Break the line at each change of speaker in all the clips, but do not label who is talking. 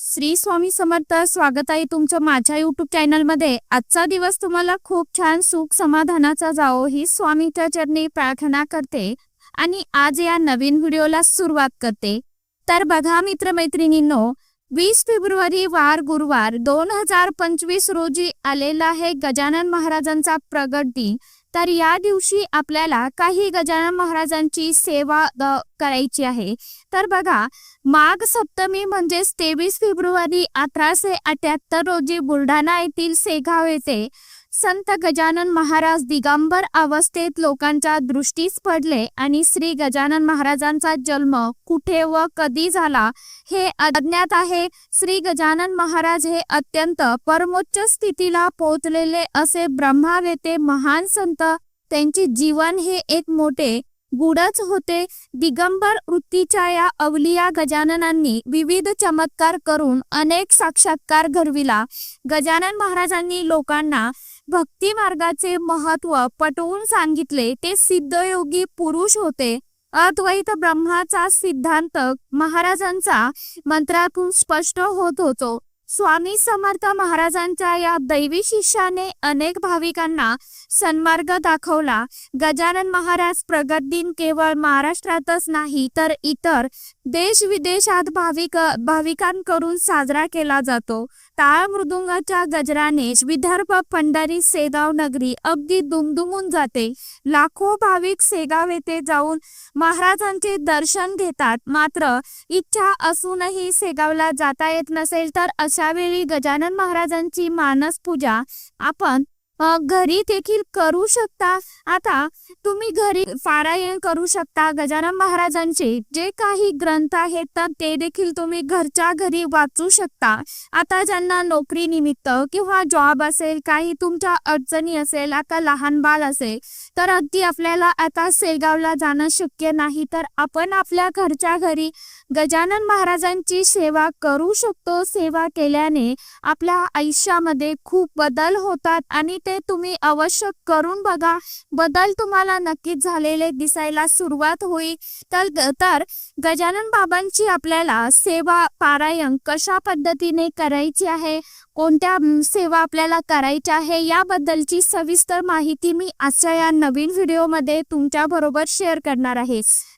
श्री स्वामी समर्थ स्वागत आहे तुमचं माझ्या युट्यूब चॅनलमध्ये आजचा दिवस तुम्हाला खूप छान सुख समाधानाचा जावो ही स्वामीच्या चरणी प्रार्थना करते आणि आज या नवीन व्हिडिओला सुरुवात करते. तर बघा मित्रमैत्रिणींनो वीस फेब्रुवारी वार गुरुवार दोन हजार पंचवीस रोजी आलेला आहे गजानन महाराजांचा प्रगट दिन. तर या दिवशी आपल्याला काही गजानन महाराजांची सेवा करायची आहे. तर बघा माघ सप्तमी म्हणजेच तेवीस फेब्रुवारी अठराशे अठ्याहत्तर रोजी बुलढाणा येथील सेगाव येथे संत गजानन महाराज दिगंबर अवस्थेत लोकांच्या दृष्टीस पडले आणि श्री गजानन महाराजांचा जन्म कुठे व कधी झाला हे अज्ञात आहे. श्री गजानन महाराज हे अत्यंत परमोच्च स्थितीला पोहोचलेले असे ब्रह्मावेते महान संत. त्यांचे जीवन हे एक मोठे गुढच होते. दिगंबर वृत्तीच्या या अवलिया गजाननांनी विविध चमत्कार करून अनेक साक्षात्कार घडविला. गजानन महाराजांनी लोकांना भक्ती मार्गाचे महत्त्व पटवून सांगितले ते सिद्धयोगी पुरुष होते. अद्वैत ब्रह्माचा सिद्धांत महाराजांचा मंत्रातून स्पष्ट होत होतो. स्वामी समर्थ महाराजांच्या या दैवी शिष्याने अनेक भाविकांना सन्मार्ग दाखवला. गजानन महाराज प्रगत दिन केवळ महाराष्ट्रातच नाही तर इतर देश विदेशात भाविक भाविकांकडून साजरा केला जातो. टाळ मृदुंगाच्या गजराने विदर्भ पंढरी सेगाव नगरी अगदी दुमदुमून जाते. लाखो भाविक सेगाव येथे जाऊन महाराजांचे दर्शन घेतात. मात्र इच्छा असूनही सेगावला जाता येत नसेल तर अशा वेळी गजानन महाराजांची मानस पूजा आपण घरी देखील करू शकता. आता तुम्ही घरी पारायण करू शकता. गजानन महाराजांचे जे काही ग्रंथ आहेत तर ते देखील तुम्ही घरच्या घरी वाचू शकता. आता ज्यांना नोकरी निमित्त किंवा जॉब असेल काही तुमच्या अडचणी असेल आता लहान बाल असेल तर अगदी आपल्याला आता सेगावला जाणं शक्य नाही. तर आपण आपल्या घरच्या घरी गजानन महाराजांची सेवा करू शकतो सेवा केल्याने आपल्या आयुष्यामध्ये खूप बदल होतात आणि ते तुम्ही अवश्य करून बघा. बदल तुम्हाला नक्कीच झालेले दिसायला सुरुवात होईल. तर तर गजानन बाबांची आपल्याला सेवा पारायण कशा पद्धतीने करायची आहे? कोणत्या सेवा आपल्याला करायच्या आहे? याबद्दलची सविस्तर माहिती मी आजच्या या नवीन व्हिडिओमध्ये तुमच्या बरोबर शेअर करणार आहे.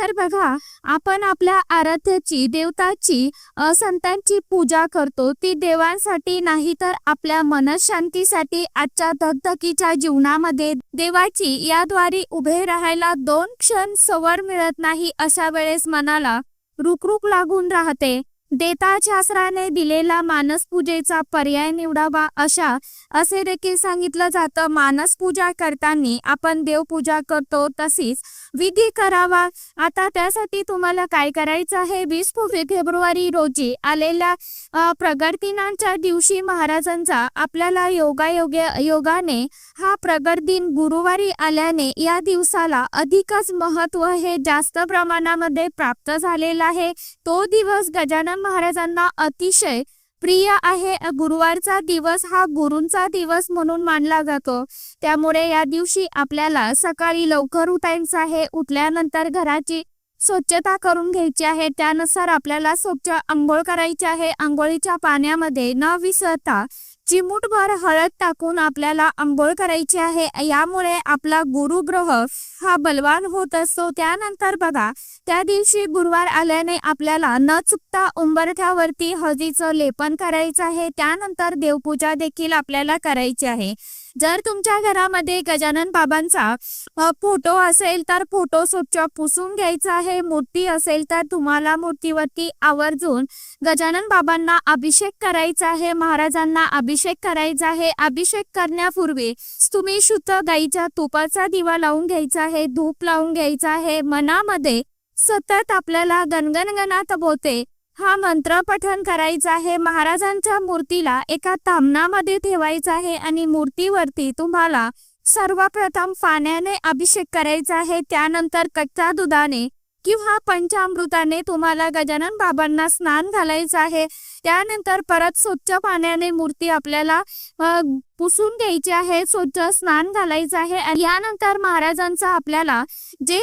तर बघा आपण आपल्या आराध्याची देवताची संतांची पूजा करतो. ती देवांसाठी नाही तर आपल्या मनशांतीसाठी आजच्या धगधकीच्या जीवनामध्ये देवाची याद्वारे उभे राहायला दोन क्षण सवर मिळत नाही अशा वेळेस मनाला रुकरुक लागून राहते. देताशास्त्राने दिलेला मानस पूजेचा पर्याय निवडावा अशा असे देखील सांगितलं जातं. मानस पूजा करताना आपण देवपूजा करतो तशीच विधी करावा. आता त्यासाठी तुम्हाला काय करायचं आहे? वीस फेब्रुवारी रोजी आलेल्या अ, दिवशी महाराजांचा आपल्याला योगायोग्य योगाने हा प्रगट दिन गुरुवारी आल्याने या दिवसाला अधिकच महत्त्व हे जास्त प्रमाणामध्ये प्राप्त झालेलं आहे. तो दिवस गजानन महाराजांना अतिशय प्रिय आहे. गुरुवारचा दिवस हा गुरूंचा दिवस म्हणून मानला जातो. त्यामुळे या दिवशी आपल्याला सकाळी लवकर उठायचं आहे. उठल्यानंतर घराची स्वच्छता करून घ्यायची आहे. त्यानुसार आपल्याला स्वच्छ आंघोळ करायची आहे. आंघोळीच्या पाण्यामध्ये न विसरता चिमूटभर हळद टाकून आपल्याला आंघोळ करायची आहे. यामुळे आपला गुरुग्रह हा बलवान होत असतो. त्यानंतर बघा त्या दिवशी गुरुवार आल्याने आपल्याला न चुकता उंबरठ्यावरती हळदीचं लेपन करायचं आहे. त्यानंतर देवपूजा देखील आपल्याला करायची आहे. जर तुमच्या घरामध्ये गजानन बाबांचा फोटो असेल तर फोटो स्वच्छ पुसून घ्यायचा आहे. मूर्ती असेल तर तुम्हाला मूर्तीवरती आवर्जून गजानन बाबांना अभिषेक करायचा आहे. महाराजांना अभिषेक करायचा आहे. अभिषेक करण्यापूर्वी तुम्ही शुद्ध गाईच्या तुपाचा दिवा लावून घ्यायचा आहे. धूप लावून घ्यायचा आहे. मनामध्ये सतत आपल्याला गणगणगणात बोते. हा मंत्र पठन करायचा आहे. महाराजांच्या मूर्तीला एका तामणामध्ये ठेवायचा आहे आणि मूर्तीवरती तुम्हाला सर्वप्रथम पाण्याने अभिषेक करायचा आहे. त्यानंतर कच्च्या दुधाने किंवा पंचामृताने तुम्हाला गजानन बाबांना स्नान घालायचं आहे. त्यानंतर परत स्वच्छ पाण्याने मूर्ती आपल्याला पुसून घ्यायची आहे स्वच्छ स्नान घालायचं आहे. आणि यानंतर महाराजांचं आपल्याला जे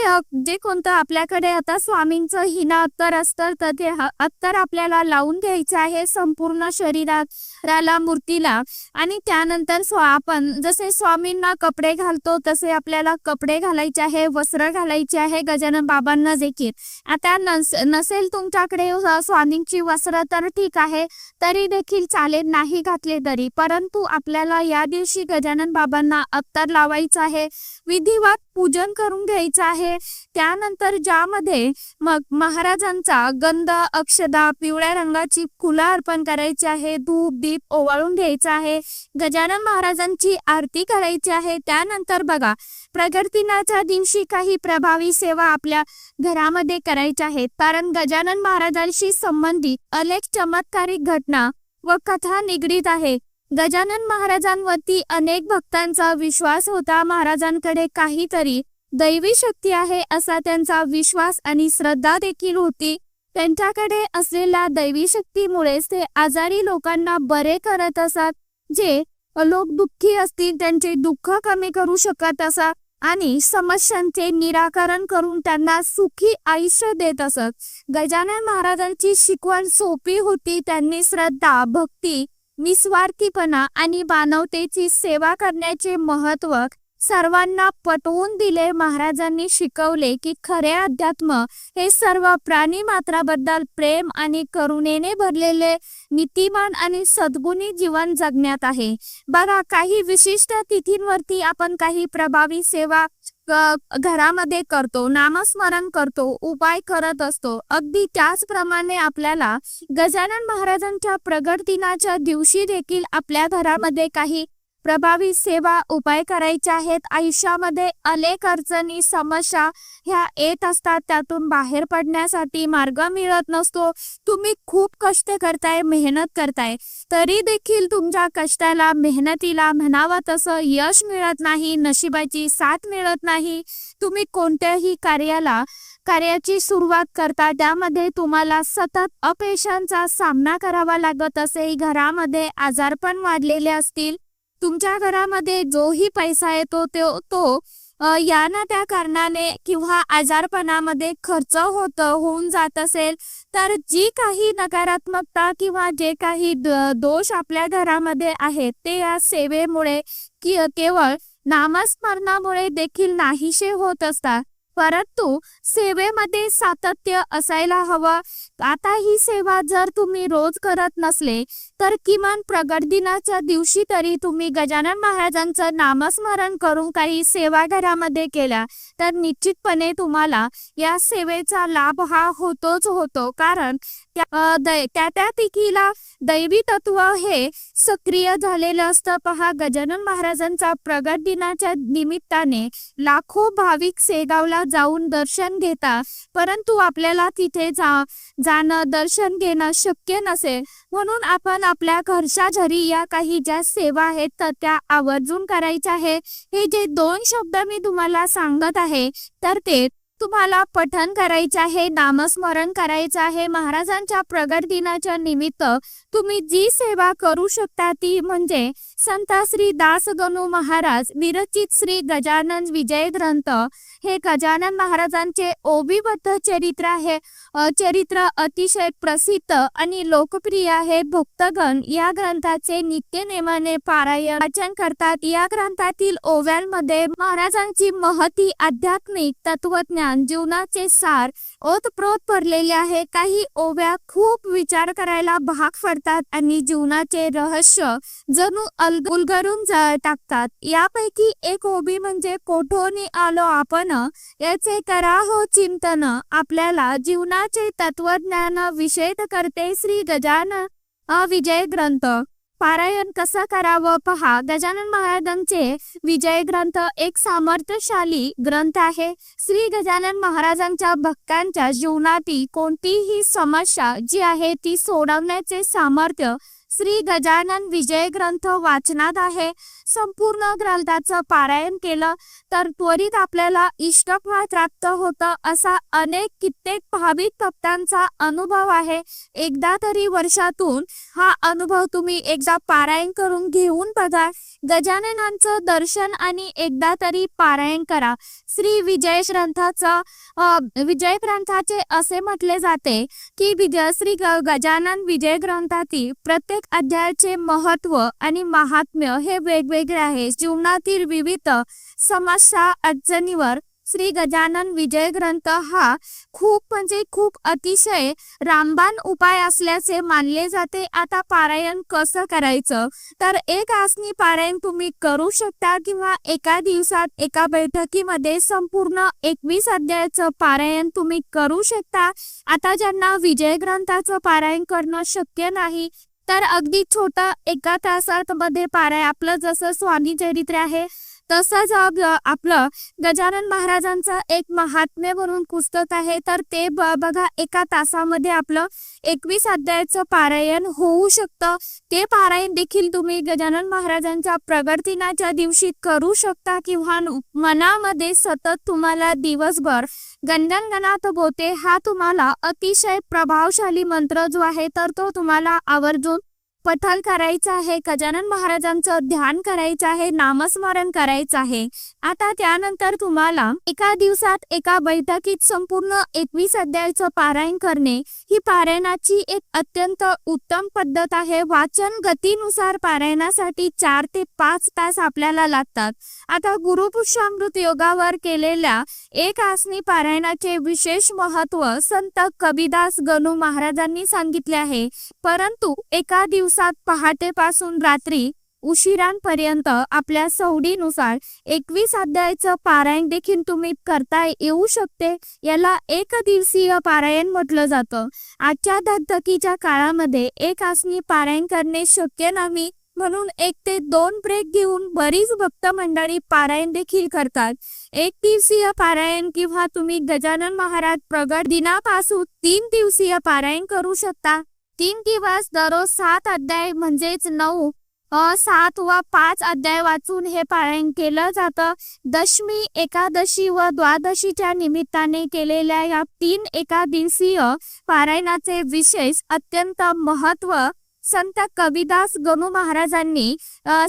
जे कोणतं आपल्याकडे आता स्वामींचं हिना अत्तर असतं तर ते अत्तर आपल्याला लावून घ्यायचं आहे संपूर्ण शरीराला मूर्तीला. आणि त्यानंतर स्व आपण जसे स्वामींना कपडे घालतो तसे आपल्याला कपडे घालायचे आहे वस्त्र घालायचे आहे गजानन बाबांना देखील. आता नस नसेल तुमच्याकडे स्वामींची वस्त्र तर ठीक आहे. तरी देखील चालेल नाही घातले तरी. परंतु आपल्याला या दिवशी गजानन बाबांना अत्तर लावायचं आहे विधिवत पूजन करून घ्यायचं आहे. त्यानंतर ज्यामध्ये मग महाराजांचा गंध अक्षदा पिवळ्या रंगाची फुलं अर्पण करायची आहे धूप दीप ओवाळून घ्यायचा आहे. गजानन महाराजांची आरती करायची आहे. त्यानंतर बघा प्रगतीनाच्या दिवशी काही प्रभावी सेवा आपल्या घरामध्ये करायच्या आहेत. कारण गजानन महाराजांशी संबंधित अनेक चमत्कारिक घटना व कथा निगडीत आहे. गजानन महाराजांवरती अनेक भक्तांचा विश्वास होता. महाराजांकडे काहीतरी दैवी शक्ती आहे असा त्यांचा विश्वास आणि श्रद्धा देखील होती. त्यांच्याकडे असलेल्या दैवी शक्तीमुळेच ते आजारी लोकांना बरे करत असत. जे लोक दुःखी असतील त्यांचे दुःख कमी करू शकत असत आणि समस्यांचे निराकरण करून त्यांना सुखी आयुष्य देत असत. गजानन महाराजांची शिकवण सोपी होती. त्यांनी श्रद्धा भक्ती निस्वार्थीपणा आणि मानवतेची सेवा करण्याचे महत्त्व सर्वांना पटवून दिले. महाराजांनी शिकवले की खरे अध्यात्म हे सर्व प्राणी मात्राबद्दल प्रेम आणि करुणेने भरलेले नीतिमान आणि सद्गुणी जीवन जगण्यात आहे. बघा काही विशिष्ट तिथींवरती आपण काही प्रभावी सेवा घरामध्ये करतो नामस्मरण करतो उपाय करत असतो. अगदी त्याचप्रमाणे आपल्याला गजानन महाराजांच्या प्रगट दिनाच्या दिवशी देखील आपल्या घरामध्ये काही प्रभावी सेवा उपाय करायचे आहेत. आयुष्यामध्ये अनेक अडचणी समस्या ह्या येत असतात. त्यातून बाहेर पडण्यासाठी मार्ग मिळत नसतो. तुम्ही खूप कष्ट करताय मेहनत करताय. तरी देखील तुमच्या कष्टाला मेहनतीला म्हणावं तसं यश मिळत नाही नशिबाची साथ मिळत नाही. तुम्ही कोणत्याही कार्याला कार्याची सुरुवात करता त्यामध्ये तुम्हाला सतत अपयशांचा सामना करावा लागत असे. घरामध्ये आजारपण वाढलेले असतील. तुमच्या घरामध्ये जोही पैसा येतो तो तो या ना त्या कारणाने किंवा आजारपणामध्ये खर्च होत होऊन जात असेल तर जी काही नकारात्मकता किंवा जे काही दोष आपल्या घरामध्ये आहेत ते या सेवेमुळे कि केवळ नामस्मरणामुळे देखील नाहीसे होत असतात. परंतु सेवेमध्ये सातत्य असायला हवं. आता ही सेवा जर तुम्ही रोज करत नसले तर किमान प्रगट दिनाच्या दिवशी तरी तुम्ही गजानन महाराजांचं नामस्मरण करून काही सेवा घरामध्ये केल्या तर निश्चितपणे तुम्हाला या सेवेचा लाभ हा होतोच होतो. कारण त्या दै- त्या त्या तिथीला दैवी तत्व हे सक्रिय झालेलं असतं. पहा गजानन महाराजांचा प्रगट दिनाच्या निमित्ताने लाखो भाविक सेगावला जाऊन दर्शन घेतात परंतु आपल्याला तिथे जा जाणं दर्शन घेणं शक्य नसेल. म्हणून आपण आपल्या घरच्या घरी या काही ज्या सेवा आहेत तर त्या आवर्जून करायच्या आहे हे जे दोन शब्द मी तुम्हाला सांगत आहे तर ते तुम्हाला पठण करायचे आहे नामस्मरण करायचं आहे महाराजांच्या प्रगट दिनाच्या निमित्त तुम्ही जी सेवा करू शकता ती म्हणजे संत श्री दास गणू महाराज विरचित श्री गजानन विजय ग्रंथ. हे गजानन महाराजांचे ओबीबद्ध चरित्र आहे. चरित्र अतिशय प्रसिद्ध आणि लोकप्रिय आहे. भक्तगण या ग्रंथाचे नित्य नेमाने पारायण वाचन करतात. या ग्रंथातील ओव्यांमध्ये महाराजांची महती आध्यात्मिक तत्वज्ञान जीवनाचे सार ओतप्रोत भरलेले आहे. काही ओव्या खूप विचार करायला भाग पडतात आणि जीवनाचे रहस्य जणू उलगडून जा- टाकतात. यापैकी एक ओबी म्हणजे कोठोनी आलो आपण? याचे करा हो चिंतन. आपल्याला जीवनाचे तत्वज्ञान विषेद करते श्री गजान विजय ग्रंथ पारायण कसं करावं? पहा गजानन महाराजांचे विजय ग्रंथ एक सामर्थ्यशाली ग्रंथ आहे. श्री गजानन महाराजांच्या भक्तांच्या जीवनातील कोणतीही समस्या जी आहे ती सोडवण्याचे सामर्थ्य श्री गजानन विजय ग्रंथ वाचनात आहे. संपूर्ण ग्रंथाचं पारायण केलं तर त्वरित आपल्याला इष्टफळ प्राप्त होतं असा अनेक कित्येक भाविक भक्तांचा अनुभव आहे. एकदा तरी वर्षातून हा अनुभव तुम्ही एकदा पारायण करून घेऊन बघा. गजाननांचं दर्शन आणि एकदा तरी पारायण करा. श्री विजय ग्रंथाचं विजय ग्रंथाचे असे म्हटले जाते की विजय श्री ग- गजानन विजय ग्रंथातील प्रत्येक अध्यायाचे महत्त्व आणि महात्म्य हे वेगवेगळे आहे. जीवनातील विविध समस्या अडचणीवर श्री गजानन विजय ग्रंथ हा खूप म्हणजे खूप अतिशय रामबाण उपाय असल्याचे मानले जाते. आता पारायण कसं करायचं? तर एक आसनी पारायण तुम्ही करू शकता किंवा एका दिवसात एका बैठकीमध्ये संपूर्ण एकवीस अध्यायाचं पारायण तुम्ही करू शकता. आता ज्यांना विजय ग्रंथाचं पारायण करणं शक्य नाही तर अगदी छोटं एका तासात मध्ये पाराय आपलं जसं स्वामी चरित्र आहे तसंच आपलं गजानन महाराजांचं एक महात्म्य म्हणून पुस्तक आहे. तर ते ब- बघा एका तासामध्ये आपलं एकवीस अध्यायाचं पारायण होऊ शकतं. ते पारायण देखील तुम्ही गजानन महाराजांच्या प्रगतीनाच्या दिवशी करू शकता किंवा मनामध्ये सतत तुम्हाला दिवसभर गणगणगणात बोते. हा तुम्हाला अतिशय प्रभावशाली मंत्र जो आहे तर तो तुम्हाला आवर्जून पठण करायचं आहे गजानन महाराजांचं ध्यान करायचं आहे नामस्मरण करायचं आहे. आता त्यानंतर तुम्हाला एका दिवसात एका बैठकीत संपूर्ण एकवीस अध्यायाचं पारायण करणे. ही पारायणाची एक अत्यंत उत्तम पद्धत आहे. वाचन गतीनुसार पारायणासाठी चार ते पाच तास आपल्याला लागतात. आता गुरुपुष्यामृत योगावर केलेल्या एक आसनी पारायणाचे विशेष महत्त्व संत कबीदास गणू महाराजांनी सांगितले आहे. परंतु एका दिवसात पहाटेपासून रात्री उशिरांपर्यंत आपल्या सवडीनुसार एकवीस अध्यायाचं पारायण देखील तुम्ही करता येऊ शकते. याला एक दिवसीय पारायण म्हटलं जातं. आजच्या धगधकीच्या काळामध्ये एक आसनी पारायण करणे शक्य नाही म्हणून एक ते दोन ब्रेक घेऊन बरीच भक्त मंडळी पारायण देखील करतात. एक दिवसीय पारायण किंवा तुम्ही गजानन महाराज प्रगट दिनापासून तीन दिवसीय पारायण करू शकता. तीन दिवस दररोज सात अध्याय म्हणजेच नऊ सात व पाच अध्याय वाचून हे पारायण केलं जातं. दशमी एकादशी व द्वादशीच्या निमित्ताने केलेल्या या तीन एकादिवसीय पारायणाचे विशेष अत्यंत महत्त्व संत कविदास गणू महाराजांनी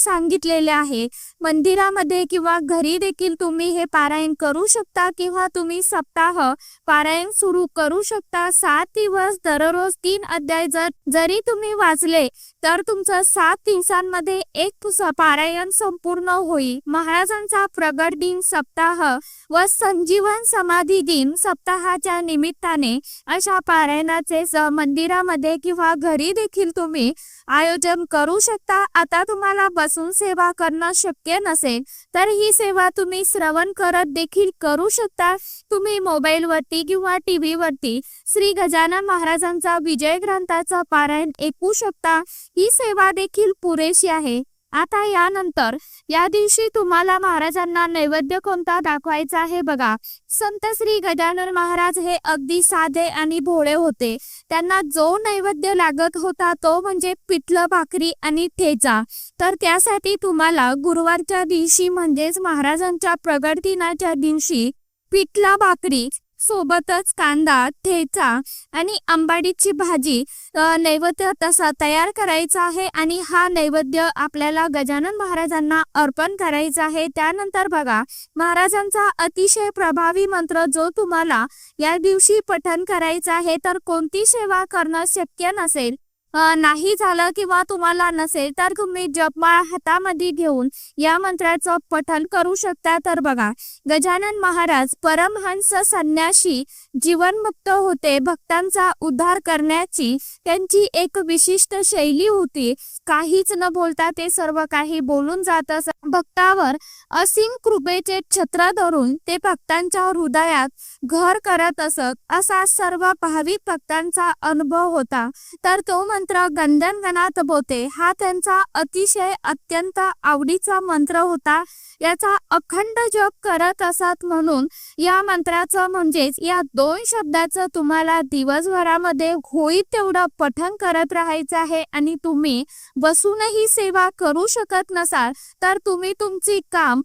सांगितलेले आहे. मंदिरामध्ये किंवा घरी देखील तुम्ही हे पारायण करू शकता किंवा तुम्ही सप्ताह पारायण सुरू करू शकता. सात दिवस दररोज तीन अध्याय जर जरी तुम्ही वाचले तर तुमचं सात दिवसांमध्ये एक पारायण संपूर्ण होईल. महाराजांचा प्रगट दिन सप्ताह व संजीवन समाधी दिन सप्ताहाच्या निमित्ताने अशा पारायणाचे मंदिरामध्ये किंवा घरी देखील तुम्ही आयोजन करू शकता. आता तुम्हाला बसून सेवा करणं शक्य नसेल तर ही सेवा तुम्ही श्रवण करत देखील करू शकता. तुम्ही मोबाईलवरती किंवा टीव्ही वरती श्री गजानन महाराजांचा विजय ग्रंथाचं पारायण ऐकू शकता. ही सेवा देखील पुरेशी आहे. आता यानंतर या दिवशी तुम्हाला महाराजांना नैवेद्य कोणता दाखवायचा आहे बघा. संत श्री गजानन महाराज हे अगदी साधे आणि भोळे होते. त्यांना जो नैवेद्य लागत होता तो म्हणजे पिठलं भाकरी आणि ठेचा. तर त्यासाठी तुम्हाला गुरुवारच्या दिवशी म्हणजेच महाराजांच्या प्रगट दिनाच्या दिवशी पिठला भाकरी सोबतच कांदा ठेचा आणि आंबाडीची भाजी नैवेद्य तसा तयार करायचा आहे आणि हा नैवेद्य आपल्याला गजानन महाराजांना अर्पण करायचा आहे. त्यानंतर बघा महाराजांचा अतिशय प्रभावी मंत्र जो तुम्हाला या दिवशी पठण करायचा आहे तर कोणती सेवा करणं शक्य नसेल? नाही झालं किंवा तुम्हाला नसेल तर तुम्ही जपमाळ हातामध्ये घेऊन या मंत्राचं पठण करू शकता. तर बघा गजानन महाराज परमहंस संन्याशी जीवनमुक्त होते. भक्तांचा उद्धार करण्याची त्यांची एक विशिष्ट शैली होती. काहीच न बोलता ते सर्व काही बोलून जात असत भक्तावर असीम कृपेचे छत्र धरून ते भक्तांच्या हृदयात घर करत असत. असा सर्व भाविक भक्तांचा अनुभव होता. तर तो मंत्र गंधनगणात बोते. हा त्यांचा अतिशय अत्यंत आवडीचा मंत्र होता. याचा अखंड जप करत असत म्हणून या मंत्राचं म्हणजेच या दोन दोन शब्दाचं तुम्हाला दिवसभरामध्ये होईल तेवढं पठन करत राहायचं आहे आणि तुम्ही बसूनही सेवा करू शकत नसाल तर तुम्ही तुमची काम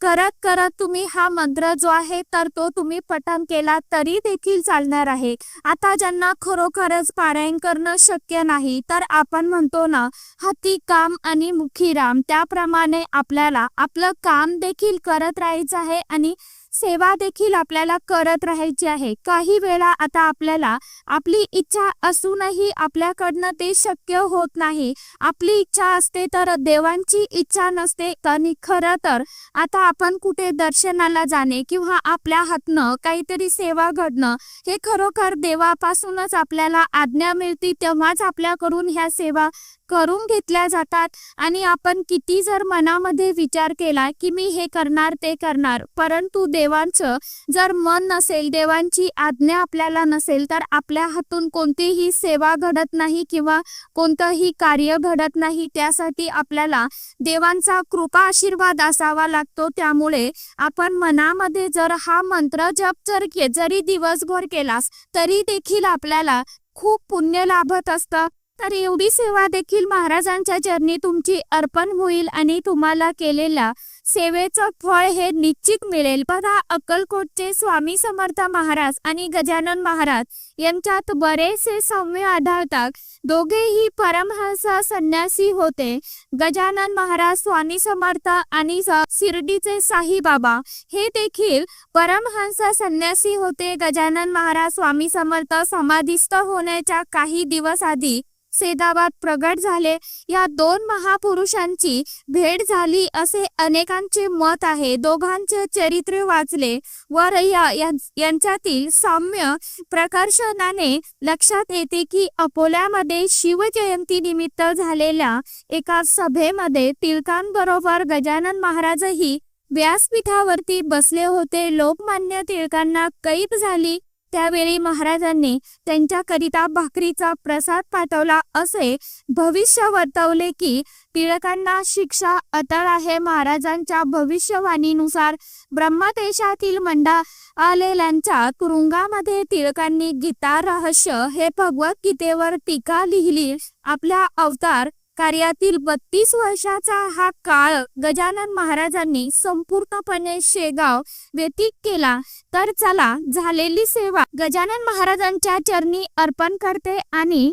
करत करत तुम्ही हा मंत्र जो आहे तर तो तुम्ही पठन केला तरी देखील चालणार आहे. आता ज्यांना खरोखरच पारायण करणं शक्य नाही तर आपण म्हणतो ना हाती काम आणि मुखी राम त्याप्रमाणे आपल्याला आपलं काम देखील करत राहायचं आहे आणि सेवा देखील आपल्याला करत राहायची आहे. काही वेळा आता आपल्याला आपली इच्छा असूनही आपल्याकडनं ते शक्य होत नाही. आपली इच्छा असते तर देवांची इच्छा नसते. आणि खरं तर आता आपण कुठे दर्शनाला जाणे किंवा आपल्या हातनं काहीतरी सेवा घडणं हे खरोखर देवापासूनच आपल्याला आज्ञा मिळते तेव्हाच आपल्याकडून ह्या सेवा करून घेतल्या जातात. आणि आपण किती जर मनामध्ये विचार केला की मी हे करणार ते करणार परंतु देवांचं जर मन नसेल देवांची आज्ञा आपल्याला नसेल तर आपल्या हातून कोणतीही सेवा घडत नाही किंवा कोणतंही कार्य घडत नाही. त्यासाठी आपल्याला देवांचा कृपा आशीर्वाद असावा लागतो. त्यामुळे आपण मनामध्ये जर हा मंत्र जप जर के जरी दिवसभर केलास तरी देखील आपल्याला खूप पुण्य लाभत असतं. तर एवढी सेवा देखील महाराजांच्या चरणी तुमची अर्पण होईल आणि तुम्हाला केलेल्या सेवेचं फळ हे निश्चित मिळेल. बघा अक्कलकोटचे स्वामी समर्थ महाराज आणि गजानन महाराज यांच्यात बरेचसे सौम्य आढळतात. दोघेही परमहंस संन्यासी होते. गजानन महाराज स्वामी समर्थ आणि शिर्डीचे साईबाबा हे देखील परमहंस संन्यासी होते. गजानन महाराज स्वामी समर्थ समाधिस्थ होण्याच्या काही दिवस आधी सेदाबाद प्रगट झाले. या दोन महापुरुषांची भेट झाली असे अनेकांचे मत आहे. दोघांचे चरित्र वाचले वर या- यांच्यातील साम्य प्रकर्षणाने लक्षात येते की अकोल्यामध्ये शिवजयंती निमित्त झालेल्या एका सभेमध्ये टिळकांबरोबर गजानन महाराजही व्यासपीठावरती बसले होते. लोकमान्य टिळकांना कैद झाली. त्यावेळी महाराजांनी त्यांच्याकरिता भाकरीचा प्रसाद पाठवला असे भविष्य वर्तवले की टिळकांना शिक्षा अटळ आहे. महाराजांच्या भविष्यवाणीनुसार ब्रह्मदेशातील मंडा आलेल्यांच्या तुरुंगामध्ये टिळकांनी गीता रहस्य हे भगवद्गीतेवर टीका लिहिली. आपल्या अवतार कार्यातील बत्तीस वर्षाचा हा काळ गजानन महाराजांनी संपूर्णपणे शेगाव व्यतीत केला. तर चला झालेली सेवा गजानन महाराजांच्या चरणी अर्पण करते आणि